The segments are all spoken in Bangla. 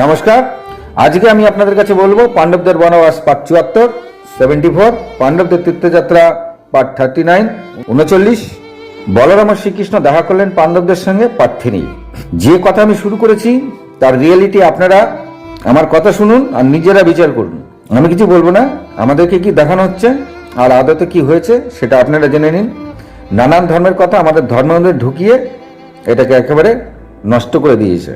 নমস্কার। আজকে আমি আপনাদের কাছে বলব পাণ্ডবদের বনবাস পার্ট চুয়াত্তর সেভেন্টি ফোর পাণ্ডবদের তীর্থযাত্রা পার্ট থার্টি নাইন উনচল্লিশ, বলরাম শ্রীকৃষ্ণ দেখা করলেন পাণ্ডবদের সঙ্গে পার্ট থ্রি যে কথা আমি শুরু করেছি, তার রিয়েলিটি আপনারা আমার কথা শুনুন আর নিজেরা বিচার করুন। আমি কিছু বলব না, আমাদেরকে কি দেখানো হচ্ছে আর আদতে কি হয়েছে সেটা আপনারা জেনে নিন। নানান ধর্মের কথা আমাদের ধর্মের ঢুকিয়ে এটাকে একেবারে নষ্ট করে দিয়েছে।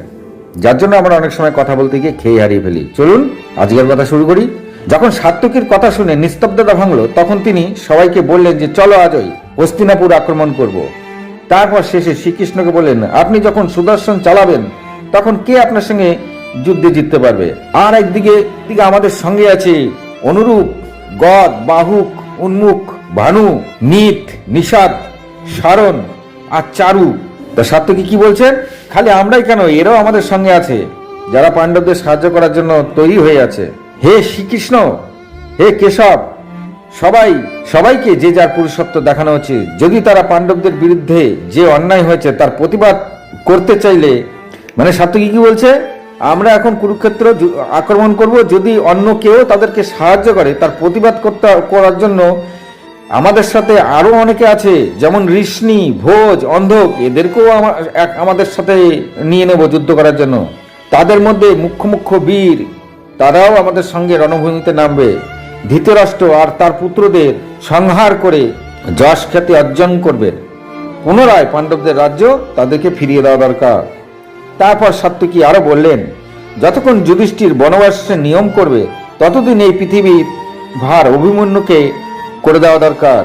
যার জন্য আমরা অনেক সময় কথা বলতে গিয়ে খেয়ে হারিয়ে ফেলি। চলুন, আজকের কথা শুরু করি। যখন সাত্তকীর কথা শুনে নিস্তব্ধতা ভাঙলো, তখন তিনি সবাইকে বললেন যে, চলো আজই হস্তিনাপুর আক্রমণ করব। তারপর শেষে শ্রীকৃষ্ণকে বললেন, আপনি যখন সুদর্শন চালাবেন, তখন কে আপনার সঙ্গে যুদ্ধে জিততে পারবে? আর একদিকে, দিকে আমাদের সঙ্গে আছে অনুরূপ গদ, বাহুক, উন্মুখ, ভানু, নিত, নিষাদ, সারণ আর চারু। তা সাত্তকী কি বলছেন? খালি আমরাই কেন? এরাও আমাদের সঙ্গে আছে, যারা পাণ্ডবদের সাহায্য করার জন্য তৈরি হয়ে আছে। হে শ্রীকৃষ্ণ! হে কেশব! সবাই, সবাইকে যে যার পুরুষত্ব দেখানো উচিত। যদি তারা পাণ্ডবদের বিরুদ্ধে যে অন্যায় হয়েছে, তার প্রতিবাদ করতে চাইলে মানে সাত্তকী কি বলছে? আমরা এখন কুরুক্ষেত্র আক্রমণ করব। যদি অন্য কেউ তাদেরকে সাহায্য করে, তার প্রতিবাদ করতে, করার জন্য আমাদের সাথে আরও অনেকে আছে, যেমন ঋষ্ণি ভোজ, অন্ধক, এদেরকেও আমাদের সাথে নিয়ে নেব যুদ্ধ করার জন্য। তাদের মধ্যে মুখ্য মুখ্য বীর, তারাও আমাদের সঙ্গে রণভূমিতে নামবে। ধৃতরাষ্ট্র আর তার পুত্রদের সংহার করে যশ খ্যাতি অর্জন করবে। পুনরায় পাণ্ডবদের রাজ্য তাদেরকে ফিরিয়ে দেওয়া দরকার। তারপর সাত্তকী আরও বললেন, যতক্ষণ যুধিষ্ঠির বনবাসের নিয়ম করবে, ততদিন এই পৃথিবীর ভার অভিমন্যুকে করে দেওয়া দরকার।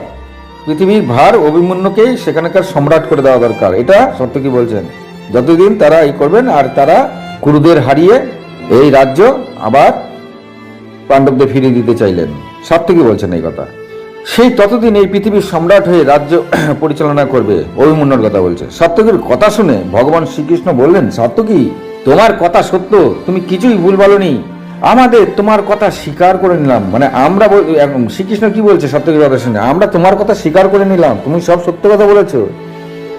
পৃথিবীর ভার অভিমন্যুকেই সেখানকার সম্রাট করে দেওয়া দরকার। এটা সত্যকি বলছেন? যতদিন তারা এই করবেন, আর তারা কুরুদের হারিয়ে এই রাজ্য আবার পাণ্ডবদের ফিরিয়ে দিতে চাইলেন। সত্যকি বলছেন এই কথা? সেই ততদিন এই পৃথিবীর সম্রাট হয়ে রাজ্য পরিচালনা করবে, অভিমন্যুর কথা বলছে। সত্যকির কথা শুনে ভগবান শ্রীকৃষ্ণ বললেন সত্যকি তোমার কথা সত্য। তুমি কিছুই ভুল বলনি। আমাদের তোমার কথা স্বীকার করে নিলাম। মানে আমরা শ্রীকৃষ্ণ কি বলছে সত্যকির কথা শুনে? আমরা তোমার কথা স্বীকার করে নিলাম। তুমি সব সত্য কথা বলেছ।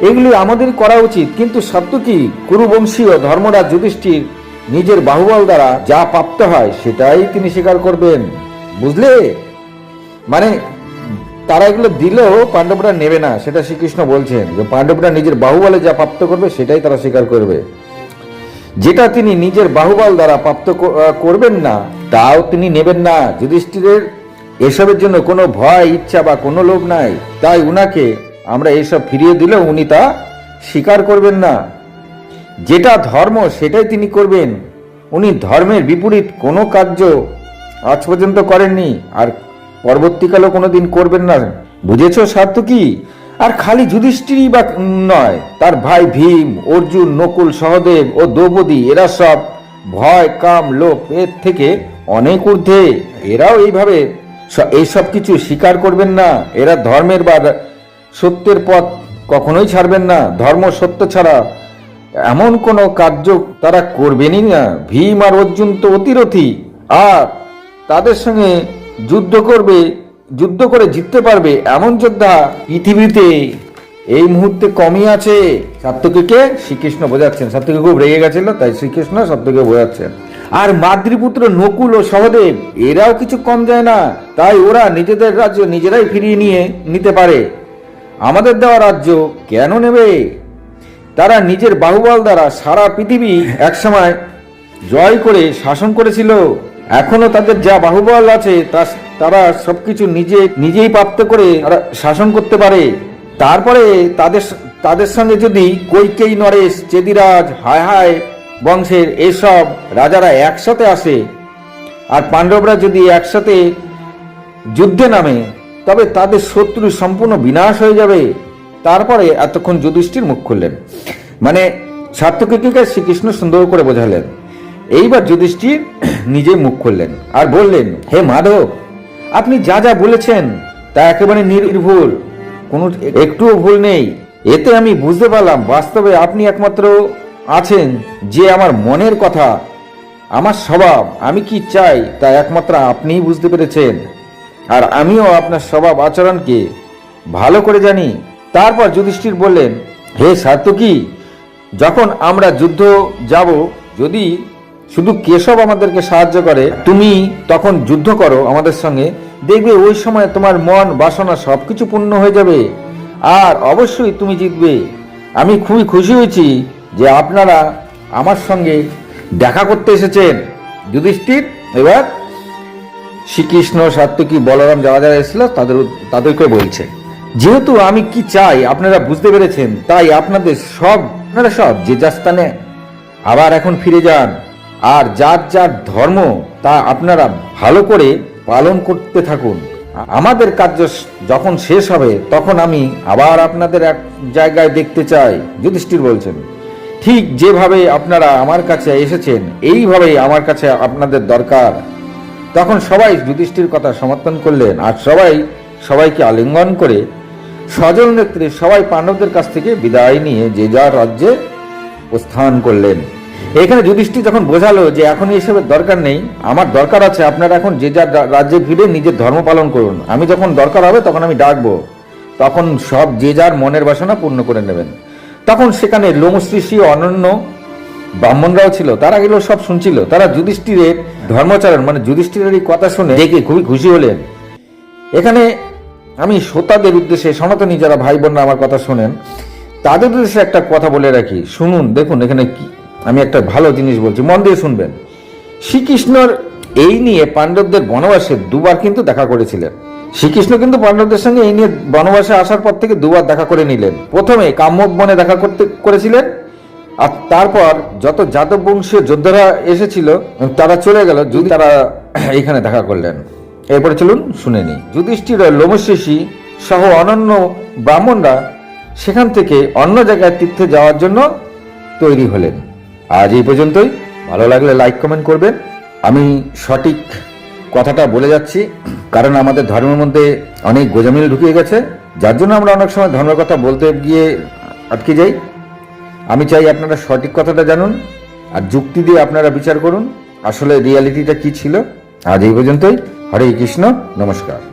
এগুলি আমাদের করা উচিত। কিন্তু সত্য কি? কুরুবংশীয় ধর্মরাজ যুধিষ্ঠির নিজের বাহুবল দ্বারা যা প্রাপ্ত হয়, সেটাই তিনি স্বীকার করবেন। বুঝলে? মানে তারা এগুলো দিলেও পাণ্ডবরা নেবে না, সেটা শ্রীকৃষ্ণ বলছেন। যে পাণ্ডবরা নিজের বাহুবলে যা প্রাপ্ত করবে, সেটাই তারা স্বীকার করবে। যেটা তিনি নিজের বাহুবল দ্বারা প্রাপ্ত করবেন না, তাও তিনি নেবেন না। যুধিষ্ঠিরের এসবের জন্য কোনো ভয়, ইচ্ছা বা কোনো লোভ নাই। তাই উনাকে আমরা এসব ফিরিয়ে দিলেও উনি তা স্বীকার করবেন না। যেটা ধর্ম, সেটাই তিনি করবেন। উনি ধর্মের বিপরীত কোনো কার্য আজ পর্যন্ত করেননি। আর পরবর্তীকালেও কোনোদিন করবেন না। বুঝেছ স্বার্থ কি আর খালি যুধিষ্ঠিরই বা নয়, তার ভাই ভীম, অর্জুন, নকুল, সহদেব ও দ্রৌপদী, এরা সব ভয়, কাম, লোভ, এর থেকে অনেক ঊর্ধ্বে। এরাও এইভাবে এইসব কিছু স্বীকার করবেন না। এরা ধর্মের বা সত্যের পথ কখনোই ছাড়বেন না। ধর্ম সত্য ছাড়া এমন কোনো কার্য তারা করবেনই না। ভীম আর অর্জুন তো অতিরথী। আর তাদের সঙ্গে যুদ্ধ করবে যুদ্ধ করে জিততে পারবে এমন যোদ্ধা পৃথিবীতে। এই মুহূর্তে কমই আছে। সাত্যকীকে শ্রীকৃষ্ণ বোঝাচ্ছেন। সাত্যকী খুব রেগে গেছিল, তাই শ্রীকৃষ্ণ সাত্যকীকে বোঝাচ্ছেন। আর মাতৃপুত্র নকুল ও সহদেব, এরাও কিছু কম যায় না। তাই ওরা নিজেদের রাজ্য নিজেরাই ফিরিয়ে নিয়ে নিতে পারে। আমাদের দেওয়া রাজ্য কেন নেবে? তারা নিজের বাহুবল দ্বারা সারা পৃথিবী একসময় জয় করে শাসন করেছিল। এখনও তাদের যা বাহুবল আছে, তা তারা সবকিছু নিজে, নিজেই প্রাপ্ত করে শাসন করতে পারে। তারপরে তাদের তাদের সঙ্গে যদি কৈকেয়ী, নরেশ, চেদিরাজ, হায় হায় বংশের এসব রাজারা একসাথে আসে, আর পাণ্ডবরা যদি একসাথে যুদ্ধে নামে, তবে তাদের শত্রু সম্পূর্ণ বিনাশ হয়ে যাবে। তারপরে এতক্ষণ যুধিষ্ঠির মুখ খুললেন। মানে সার্থকীকে শ্রীকৃষ্ণ সুন্দর করে বোঝালেন। এইবার যুধিষ্ঠির নিজে মুখ খুললেন আর বললেন, হে মাধব, আপনি যা যা বলেছেন তা একেবারে নির্ভুল। কোনো একটুও ভুল নেই। এতে আমি বুঝতে পারলাম বাস্তবে আপনি একমাত্র আছেন যে আমার মনের কথা, আমার স্বভাব। আমি কি চাই তা একমাত্র আপনিই বুঝতে পেরেছেন। আর আমিও আপনার স্বভাব আচরণকে ভালো করে জানি। তারপর যুধিষ্ঠির বললেন, হে সাত্যকী যখন আমরা যুদ্ধ যাব, যদি শুধু কেশব আমাদেরকে সাহায্য করে, তুমি তখন যুদ্ধ করো আমাদের সঙ্গে, দেখবে ওই সময় তোমার মন, বাসনা সবকিছু পূর্ণ হয়ে যাবে। আর অবশ্যই তুমি জিতবে। আমি খুবই খুশি হয়েছি যে আপনারা আমার সঙ্গে দেখা করতে এসেছেন। যুধিষ্ঠির, এবার শ্রীকৃষ্ণ সাত্তকী বলরাম যারা যারা এসেছিল, তাদের তাদেরকে বলছে। যেহেতু আমি কি চাই, আপনারা বুঝতে পেরেছেন, তাই আপনাদের সব, আপনারা সব যে যার স্থানে, আবার এখন ফিরে যান। আর যার যার ধর্ম তা আপনারা ভালো করে পালন করতে থাকুন। আমাদের কার্য যখন শেষ হবে, তখন আমি আবার আপনাদের এক জায়গায় দেখতে চাই, যুধিষ্ঠির বলছেন। ঠিক যেভাবে আপনারা আমার কাছে এসেছেন, এইভাবেই আমার কাছে আপনাদের দরকার। তখন সবাই যুধিষ্ঠির কথা সমর্থন করলেন, আর সবাই সবাইকে আলিঙ্গন করে সজল নেত্রী সবাই পাণ্ডবদের কাছ থেকে বিদায় নিয়ে যে যার রাজ্যে প্রস্থান করলেন। এখানে যুধিষ্ঠির যখন বোঝালো যে এখন এসবের দরকার নেই আমার দরকার আছে আপনারা এখন যে যার রাজ্যে ফিরে নিজের ধর্ম পালন করুন। আমি যখন দরকার হবে তখন আমি ডাকবো। তখন সব যে যার মনের বাসনা পূর্ণ করে নেবেন। তখন সেখানে লোমশ্রী অনন্য ব্রাহ্মণরাও ছিল তারা এগুলো সব শুনছিল। তারা যুধিষ্ঠিরের ধর্মচারণ মানে যুধিষ্ঠিরের এই কথা শুনে দেখে খুবই খুশি হলেন। এখানে আমি শ্রোতাদের উদ্দেশ্যে সনাতনী যারা ভাই বোনরা আমার কথা শোনেন তাদের উদ্দেশ্যে একটা কথা বলে রাখি। শুনুন দেখুন এখানে কি আমি একটা ভালো জিনিস বলছি, মন দিয়ে শুনবেন। শ্রীকৃষ্ণর এই নিয়ে পাণ্ডবদের বনবাসে দুবার কিন্তু দেখা করেছিলেন। শ্রীকৃষ্ণ কিন্তু পাণ্ডবদের সঙ্গে এই নিয়ে বনবাসে আসার পর থেকে দুবার দেখা করে নিলেন। প্রথমে কাম্যক বনে দেখা করতে করেছিলেন, আর তারপর যত যাদব বংশীয় যোদ্ধারা এসেছিল, তারা চলে গেল, যদি তারা এখানে দেখা করলেন। এরপরে চলুন শুনে নি যুধিষ্ঠির, লোমশেষী সহ অনন্য ব্রাহ্মণরা সেখান থেকে অন্য জায়গায় তীর্থে যাওয়ার জন্য তৈরি হলেন। আজ এই পর্যন্তই। ভালো লাগলে লাইক কমেন্ট করবেন। আমি সঠিক কথাটা বলে যাচ্ছি, কারণ আমাদের ধর্মের মধ্যে অনেক গোজামিল ঢুকিয়ে গেছে। যার জন্য আমরা অনেক সময় ধর্মের কথা বলতে গিয়ে আটকে যাই। আমি চাই আপনারা সঠিক কথাটা জানুন আর যুক্তি দিয়ে আপনারা বিচার করুন। আসলে রিয়ালিটিটা কি ছিল? আজ এই পর্যন্তই। হরে কৃষ্ণ, নমস্কার।